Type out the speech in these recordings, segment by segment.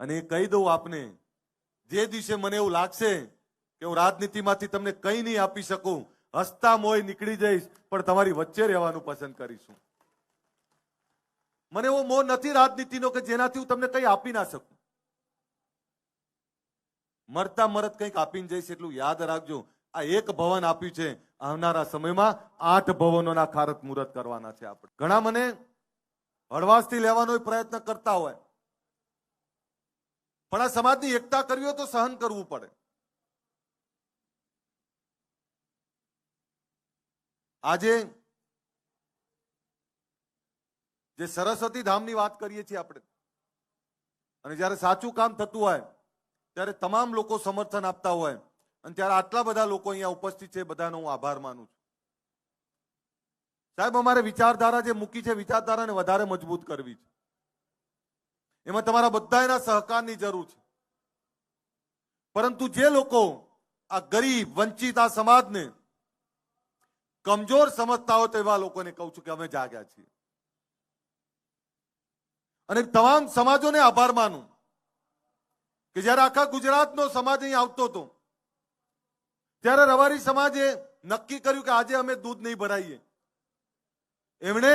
અને એ કહી દઉં આપને, જે દિવસે મને એવું લાગશે કે હું રાજનીતિમાંથી તમને કંઈ નહીં આપી શકું હસતા મોય નીકળી જઈશ, પણ તમારી વચ્ચે રહેવાનું પસંદ કરીશું. મને એવો મોહ નથી રાજનીતિનો કે જેનાથી હું તમને કંઈ આપી ના શકું. મરતા મરત કંઈક આપીને જઈશ એટલું યાદ રાખજો. આ એક ભવન આપ્યું છે, આવનારા સમયમાં આઠ ભવનોના ખારત મુહૂર્ત કરવાના છે આપણે. ઘણા મને હળવાશથી લેવાનો પ્રયત્ન કરતા હોય. પણ આ સમાજની એકતા કરવી તો સહન કરવું પડે. આજે જે સરસ્વતી ધામની વાત કરીએ છીએ આપણે, અને જ્યારે સાચું કામ થતું હોય, ત્યારે તમામ લોકો સમર્થન આપતા હોય, અને ત્યારે આટલા બધા લોકો અહીંયા ઉપસ્થિત છે બધાનો હું આભાર માનું છું. સાહેબ, અમારે વિચારધારા જે મૂકી છે, વિચારધારાને વધારે મજબૂત કરવી છે. એમાં તમારા બધાના સહકારની જરૂર છે. પરંતુ જે લોકો આ ગરીબ, વંચિત, આ સમાજને કમજોર સમજતા હોય તો એવા લોકોને કહું છું કે અમે જાગ્યા છીએ. અને તમામ સમાજોને આભાર માનું કે જ્યારે આખા ગુજરાતનો સમાજ અહીં આવતો હતો, ત્યારે રવારી સમાજે નક્કી કર્યું કે આજે અમે દૂધ નહીં ભરાઈએ. એમણે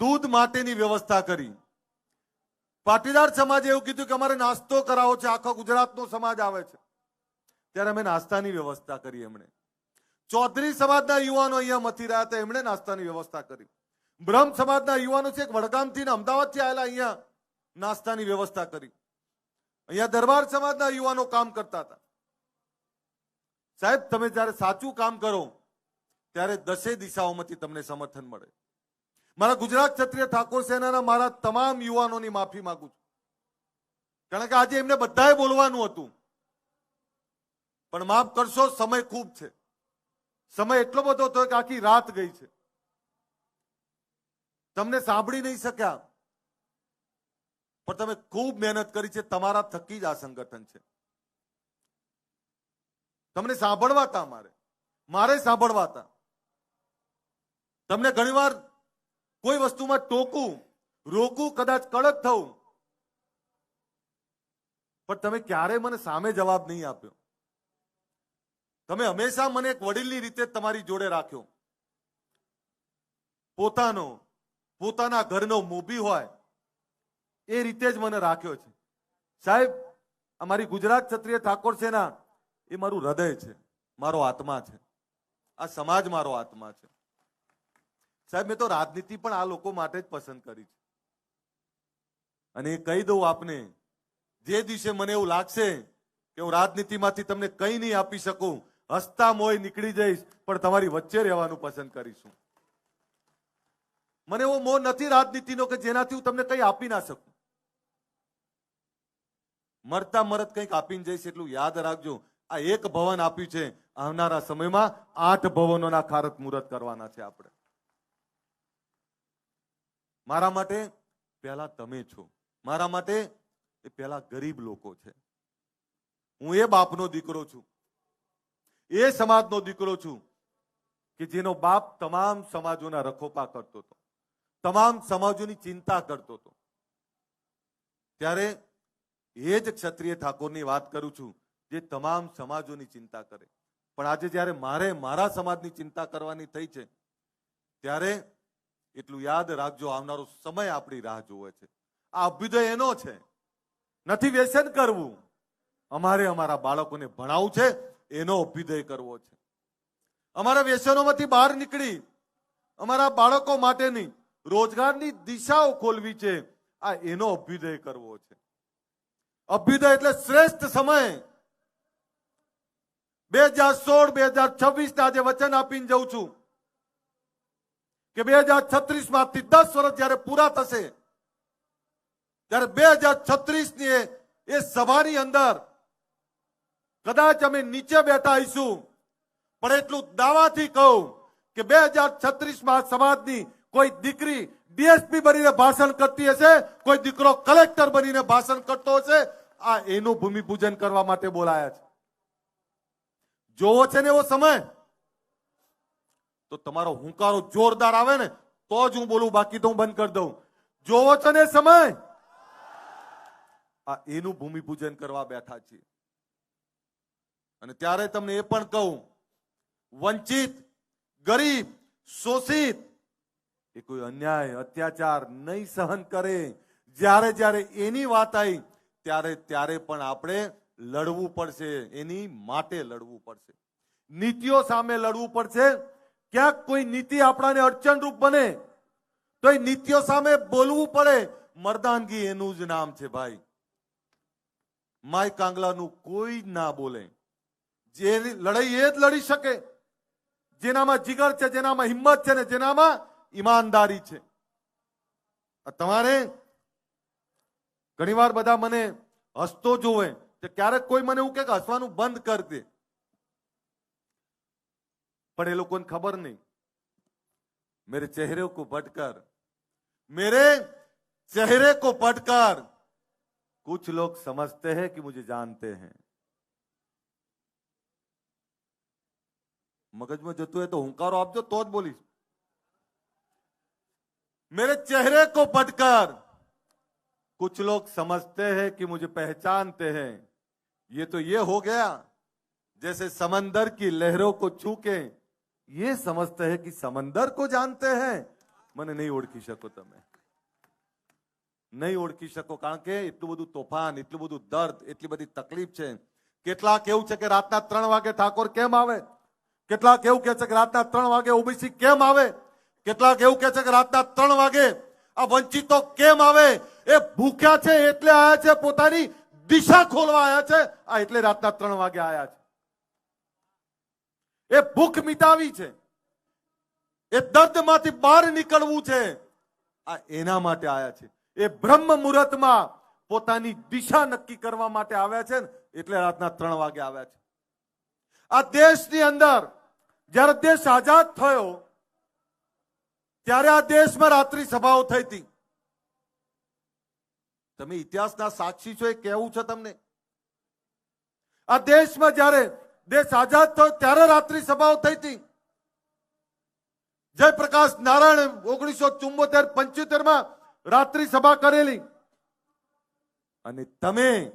દૂધ માટેની વ્યવસ્થા કરી. પાટીદાર સમાજે એવું કીધું કે અમારે નાસ્તો કરાવો છે, આખો ગુજરાતનો સમાજ આવે છે. ત્યારે અમે નાસ્તાની વ્યવસ્થા કરી એમણે. ચૌધરી સમાજના યુવાનો અહીંયા મથી રહ્યા હતા, એમણે નાસ્તાની વ્યવસ્થા કરી. બ્રહ્મ સમાજના યુવાનો છે, એક વડગામથી અમદાવાદથી આવેલા અહીંયા નાસ્તાની વ્યવસ્થા કરી. અહીંયા દરબાર સમાજના યુવાનો કામ કરતા હતા. સાહેબ, તમે જ્યારે સાચું કામ કરો, ત્યારે દસે દિશાઓમાંથી તમને સમર્થન મળે. મારા ગુજરાત ક્ષત્રિય ઠાકોર સેનાના મારા તમામ યુવાનોની માફી માંગુ છું. કારણ કે આજે એમને બધાએ બોલવાનું હતું. પણ માફ કરશો, સમય ખૂબ છે. સમય એટલો બધો હતો કે આખી રાત ગઈ છે. તમને સાંભળી નહીં શક્યા. પણ તમે ખૂબ મહેનત કરી છે, તમારા થકી જ આ સંગઠન છે. તમને સાંભળવા હતા મારે. મારે સાંભળવા હતા તમને ઘણીવાર કોઈ વસ્તુમાં ટોકું, રોકું, કદાચ કડક થવું. પણ તમે ક્યારે મને સામે જવાબ નહીં આપ્યો. તમે હંમેશા મને એક વડીલની રીતે તમારી જોડે રાખ્યો. પોતાનો, પોતાના ઘરનો મોભી હોય, એ રીતે જ મને રાખ્યો છે. સાહેબ, અમારી ગુજરાત ક્ષત્રિય ઠાકોર સેના એ મારું હૃદય છે, મારો આત્મા છે. આ સમાજ મારો આત્મા છે. સાહેબ, મેં તો રાજનીતિ પણ આ લોકો માટે જ પસંદ કરી છે. અને એ કહી દઉં આપને, જે દિવસે મને એવું લાગશે કે હું રાજનીતિમાંથી તમને કંઈ નહીં આપી શકું, હસતા મોય નીકળી જઈશ, પણ તમારી વચ્ચે રહેવાનું પસંદ કરીશું. મને એવો મોહ નથી રાજનીતિનો કે જેનાથી હું તમને કંઈ આપી ના શકું. મરતા મરત કંઈક આપીને જઈશ એટલું યાદ રાખજો, આ એક ભવન આપ્યું છે, આવનારા સમયમાં આઠ ભવનોના ખારત મુહૂર્ત કરવાના છે આપણે. મારા માટે પહેલા તમે છો. મારા માટે એ પહેલા ગરીબ લોકો છે. હું એ બાપનો દીકરો છું. એ સમાજનો દીકરો છું કે જેનો બાપ તમામ સમાજોના રખોપા કરતો હતો. તમામ સમાજોની ચિંતા કરતો હતો. ત્યારે એ જ ક્ષત્રિય ઠાકોરની વાત કરું છું જે તમામ સમાજોની ચિંતા કરે. પણ આજે જ્યારે મારે મારા સમાજની ચિંતા કરવાની થઈ છે, ત્યારે એટલું યાદ રાખજો, આવનારો સમય આપણી રાહ જોવે છે. આ અભ્યુદય એનો છે. નથી વ્યસન કરવું. અમારે અમારા બાળકોને ભણાવવું છે, એનો અભ્યુદય કરવો છે. અમારા વ્યસનોમાંથી બહાર નીકળી, અમારા બાળકો માટેની રોજગારની દિશાઓ ખોલવી છે, આ એનો અભ્યુદય કરવો છે. અભ્યુદય એટલે શ્રેષ્ઠ સમય. બે હજાર સોળ, બે હજાર છવ્વીસ આજે વચન આપીને જઉં છું. કે બે હજાર છત્રીસમાંથી દસ વર્ષ જયારે પૂરા થશે, ત્યારે બે હજાર છત્રીસની એ- સભાની અંદર કદાચ અમે નીચે બેઠા આવીશું પણ એટલું દાવાથી કહું કે બે હજાર છત્રીસ સમાજની કોઈ દીકરી ડીએસપી બનીને ભાષણ કરતી હશે, કોઈ દીકરો કલેક્ટર બનીને ભાષણ કરતો હશે, આ એનું ભૂમિપૂજન કરવા માટે બોલાયા છે. જોવો છે ને એવો સમય. તો તમારો હુંકારો જોરદાર આવે ને, તો જ હું બોલું, બાકી તો હું બંધ કરી દઉં. જોવો છો ને સમય? આ એનું ભૂમિપૂજન કરવા બેઠા છીએ. અને ત્યારે તમને એ પણ કહું, વંચિત, ગરીબ, શોષિત, એ કોઈ અન્યાય, અત્યાચાર નહીં સહન કરે. જ્યારે જ્યારે એની વાત આવી, ત્યારે ત્યારે પણ આપણે લડવું પડશે, એની માટે લડવું પડશે. નીતિઓ સામે લડવું પડશે. ક્યાંક કોઈ નીતિ આપણાને અડચણરૂપ બને, તો એ નીતિઓ સામે બોલવું પડે. મર્દાનગી એનું જ નામ છે ભાઈ. માય કાંગલાનું કોઈ ના બોલે. જે લડાઈ એ જ લડી શકે. જેનામાં જીગર છે, જેનામાં હિંમત છે ને જેનામાં ઈમાનદારી છે. તમારે ઘણીવાર બધા મને હસતો જોવે કે ક્યારેક કોઈ મને એવું કે હસવાનું બંધ કર દે. પણ એ લોકોને ખબર નહીં मेरे चेहरे को पढ़कर मेरे चेहरे को पढ़कर कुछ लोग समझते हैं कि मुझे जानते हैं મગજમાં જતું હોય તો હુંકારો આપજો તો જ બોલીશ मेरे चेहरे को पढ़कर कुछ लोग समझते हैं कि मुझे पहचानते हैं ये तो ये हो गया जैसे समंदर की लहरों को छू के એ સમજતા હે કે સમંદર કો જાણતે હે મને નહીં ઓળખી શકો તમે નહીં ઓળખી શકો કારણ કે એટલું બધું તોફાન એટલું બધું દર્દ એટલી બધી તકલીફ છે કેટલાક એવું છે કે રાતના ત્રણ વાગે ઠાકોર કેમ આવે કેટલાક એવું કે છે કે રાતના ત્રણ વાગે ઓબીસી કેમ આવે કેટલાક એવું કે છે કે રાતના ત્રણ વાગે આ વંચિતો કેમ આવે એ ભૂખ્યા છે એટલે આયા છે પોતાની દિશા ખોલવા આયા છે આ એટલે રાતના ત્રણ વાગે આયા છે એ ભૂખ મિટાવી છે. એ દર્દમાંથી બહાર નીકળવું છે. આ એના માટે આવ્યા છે. એ બ્રહ્મ મુહૂર્તમાં પોતાની દિશા નક્કી કરવા માટે આવ્યા છે ને, એટલે રાતના ત્રણ વાગે આવ્યા છે. આ દેશની અંદર જ્યારે દેશ આઝાદ થયો, ત્યારે આ દેશમાં રાત્રિ સભાઓ થઈ હતી તમે ઇતિહાસના સાક્ષી છો એ કેવું છે તમને? આ દેશમાં જ્યારે દેશ આઝાદ થયો ત્યારે રાત્રિ સભાઓ થઈ હતી. જયપ્રકાશ નારાયણ ઓગણીસો ચુમ્બોતેર પંચોતેરમાં રાત્રિ સભા કરેલી. અને તમે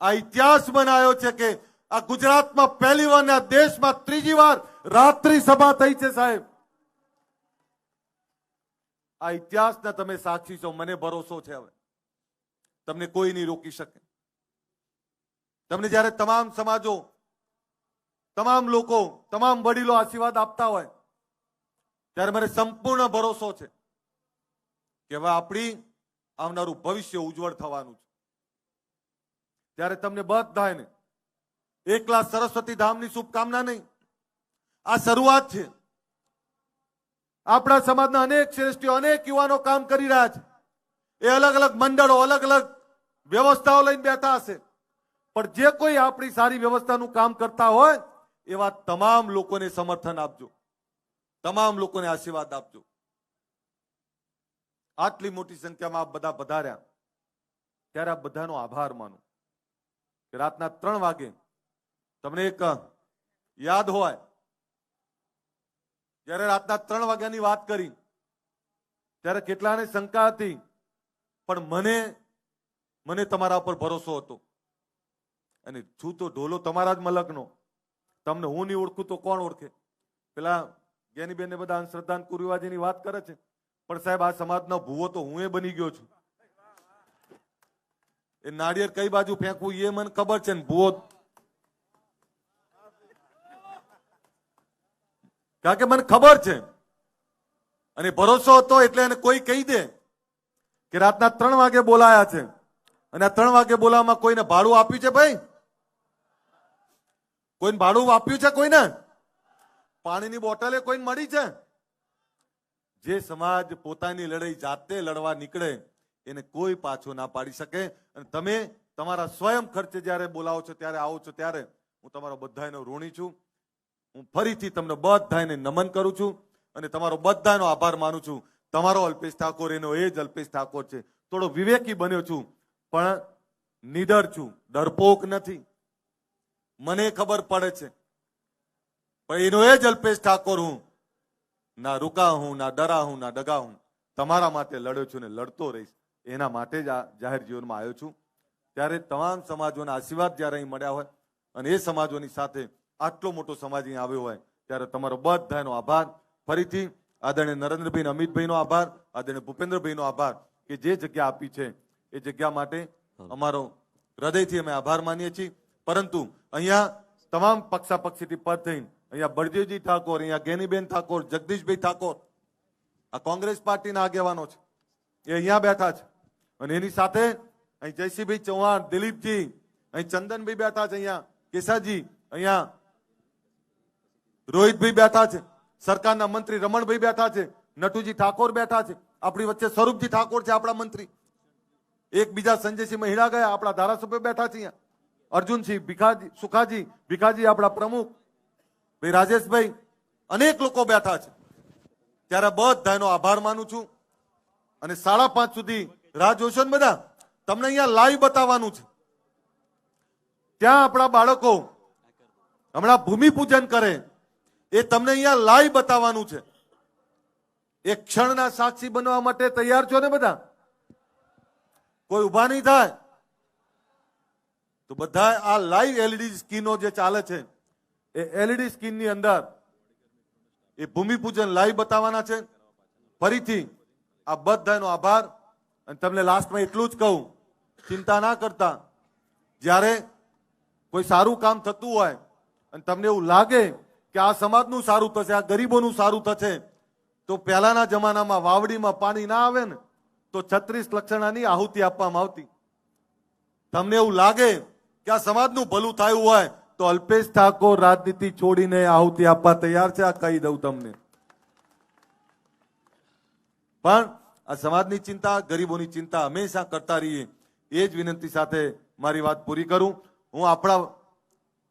આ ઇતિહાસ બનાવ્યો છે કે આ ગુજરાતમાં પહેલી વાર ને દેશમાં ત્રીજી વાર રાત્રિ સભા થઈ છે સાહેબ. આ ઇતિહાસના તમે સાક્ષી છો, મને ભરોસો છે હવે. તમને કોઈ નહીં રોકી શકે. તમને જ્યારે તમામ સમાજો તમામ લોકો, તમામ વડીલો આશીર્વાદ આપતા હોય, ત્યારે મને સંપૂર્ણ ભરોસો છે કે હવે આપણી આવનારું ભવિષ્ય ઉજ્જવળ થવાનું છે. ત્યારે તમને બધાને એકલા સરસ્વતી ધામની શુભકામના નહીં. આ શરૂઆત છે. આપણા સમાજના અનેક શ્રેષ્ઠીઓ, અનેક યુવાનો કામ કરી રહ્યા છે. એ અલગ અલગ મંડળો, અલગ અલગ વ્યવસ્થાઓ લઈને બેઠા હશે. પણ જે કોઈ આપણી સારી વ્યવસ્થાનું કામ કરતા હોય એવા તમામ લોકોને સમર્થન આપજો. તમામ લોકોને આશીર્વાદ આપજો. આટલી મોટી સંખ્યામાં બધા વધાર્યા ત્યારે આ બધાનો આભાર માનો. કે રાતના ત્રણ વાગે તમને એક યાદ હોય. જ્યારે રાતના ત્રણ વાગ્યાની વાત કરી, ત્યારે કેટલાને શંકા હતી, પણ મને મને તમારા ઉપર ભરોસો હતો. અને છું તો ઢોલો તમારા જ મલકનો. તમને હું નહીં ઓળખું તો કોણ ઓળખે? પેલા જ્ઞાનીબેન ને બધા અંધશ્રદ્ધા કુરિવાજીની વાત કરે છે. પણ સાહેબ, આ સમાજનો ભૂવો તો હું એ બની ગયો છું. એ નાળિયેર કઈ બાજુ ફેંકવું એ મને ખબર છે ને, ભૂવો. કારણ કે મને ખબર છે. અને ભરોસો હતો એટલે એને કોઈ કહી દે કે રાતના ત્રણ વાગે બોલાયા છે. અને આ ત્રણ વાગે બોલાવવામાં કોઈને ભાડું આપ્યું છે ભાઈ? કોઈને ભાડું આપ્યું છે કોઈને? પાણીની બોટલે કોઈને મળી છે? જે સમાજ પોતાની લડાઈ જાતે લડવા નીકળે, એને કોઈ પાછો ના પાડી શકે. અને તમે તમારા સ્વયં ખર્ચે જ્યારે બોલાવો છો, ત્યારે આવો છો ત્યારે હું તમારો બધાનો ઋણી છું. હું ફરીથી તમને બધાને નમન કરું છું અને તમારો બધાનો આભાર માનું છું. તમારો અલ્પેશ ઠાકોર એનો એ જ અલ્પેશ ઠાકોર છે. થોડો વિવેકી બન્યો છું, પણ નિડર છું. ડરપોક નથી. મને ખબર પડે છે. પણ એનો એ જ અલ્પેશ ઠાકોર હું. ના રૂકા હું ના ડરા હું ના ડગા હું. તમારા માટે લડ્યો છું ને લડતો રહીશ. એના માટે જ આ જાહેર જીવનમાં આવ્યો છું. ત્યારે તમામ સમાજોના આશીર્વાદ જ્યારે અહીં મળ્યા હોય અને એ સમાજોની સાથે આટલો મોટો સમાજ અહીં આવ્યો હોય ત્યારે તમારો બધાનો આભાર. ફરીથી આદરણીય નરેન્દ્રભાઈ અમિતભાઈનો આભાર આદરણીય ભૂપેન્દ્રભાઈનો આભાર કે જે જગ્યા આપી છે એ જગ્યા માટે અમારો હૃદયથી અમે આભાર માનીએ છીએ. પરંતુ અહીંયા તમામ પક્ષાપક્ષીથી પદ થઈને અહીંયા બળદેવજી ઠાકોર, અહીંયા ગેનીબેન ઠાકોર, જગદીશભાઈ ઠાકોર, આ કોંગ્રેસ પાર્ટીના આગેવાનો છે. એ અહીંયા બેઠા છે. અને એની સાથે અહીં જયસિંહભાઈ ચૌહાણ, દિલીપજી, અહીં ચંદનભાઈ બેઠા છે અહીંયા, કેસાજી, અહીંયા રોહિતભાઈ બેઠા છે. સરકારના મંત્રી રમણભાઈ બેઠા છે. નટુજી ઠાકોર બેઠા છે. આપણી વચ્ચે સ્વરૂપજી ઠાકોર છે આપણા મંત્રી. એકબીજા સંજયસિંહ મહિડા ગયા, આપણા ધારાસભ્ય બેઠા છે અહીંયા. અર્જુનસિંહ, ભીખાજી, સુખાજી, ભીખાજી આપણા પ્રમુખ. ભાઈ રાજેશભાઈ, અનેક લોકો બેઠા છે. ત્યારે બધાનો આભાર માનું છું. અને સાડા પાંચ સુધી રાહ જોશો ને બધા? તમને અહીંયા લાઈવ બતાવવાનું છે. ત્યાં આપણા બાળકો હમણાં ભૂમિપૂજન કરે. એ તમને અહીંયા લાઈવ બતાવવાનું છે. એ ક્ષણના સાક્ષી બનવા માટે તૈયાર છો ને બધા? કોઈ ઊભા નહીં થાય. તો બધા આ લાઈવ એલઈડી સ્કીનો જે ચાલે છે, એ એલઈડી સ્કીનની અંદર એ ભૂમિપૂજન લાઈવ બતાવવાના છે. ફરીથી આ બધાનો આભાર. અને તમને લાસ્ટમાં એટલું જ કહું, ચિંતા ના કરતા. જ્યારે કોઈ સારું કામ થતું હોય, અને તમને એવું લાગે કે આ સમાજનું સારું થશે, આ ગરીબોનું સારું થશે, તો પહેલાના જમાનામાં વાવડીમાં પાણી ના આવે ને, તો છત્રીસ લક્ષણાની આહુતિ આપવામાં આવતી. તમને એવું લાગે કે આ સમાજનું ભલું થયું હોય, તો અલ્પેશ ઠાકોર રાજનીતિ છોડીને આહુતિ આપવા તૈયાર છે, આ કહી દઉં તમને. પણ આ સમાજની ચિંતા, ગરીબોની ચિંતા હંમેશા કરતા રહીએ. એ જ વિનંતી સાથે મારી વાત પૂરી કરું. હું આપણા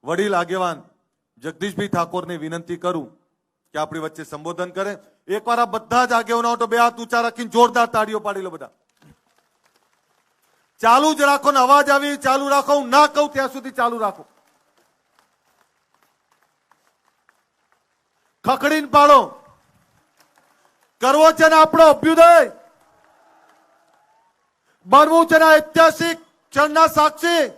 વડીલ આગેવાન જગદીશભાઈ ઠાકોરને વિનંતી કરું કે આપણી વચ્ચે સંબોધન કરે. એકવાર આ બધા જ આગેવાનો તો બે હાથ ઊંચા રાખીને જોરદાર તાળીઓ પાડી લો બધા. ચાલુ જ રાખો ને અવાજ આવી ચાલુ રાખો, હું ના કહું ત્યાં સુધી ચાલુ રાખો. ખકડીને પાડો. કરવો છે ને આપણો અભ્યુદય. બનવું છે ને ઐતિહાસિક ક્ષણના સાક્ષી.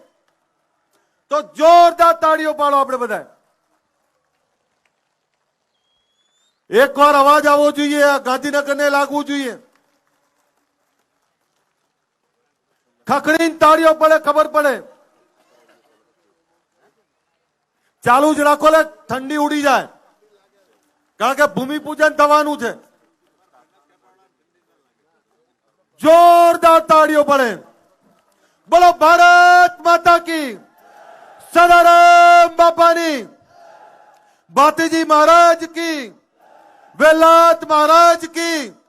તો જોરદાર તાળીઓ પાડો આપણે બધા એકવાર અવાજ આવવો જોઈએ ગાંધીનગરને લાગવું જોઈએ. ખખડીને તાળીઓ પડે, ખબર પડે. ચાલુ જ રાખો લે, ઠંડી ઉડી જાય. કારણ કે ભૂમિપૂજન થવાનું છે. જોરદાર તાળીઓ પડે. બોલો, ભારત માતા કી. સદારામ બાપાની. ભાતીજી મહારાજ કી. વેલાત મહારાજ કી.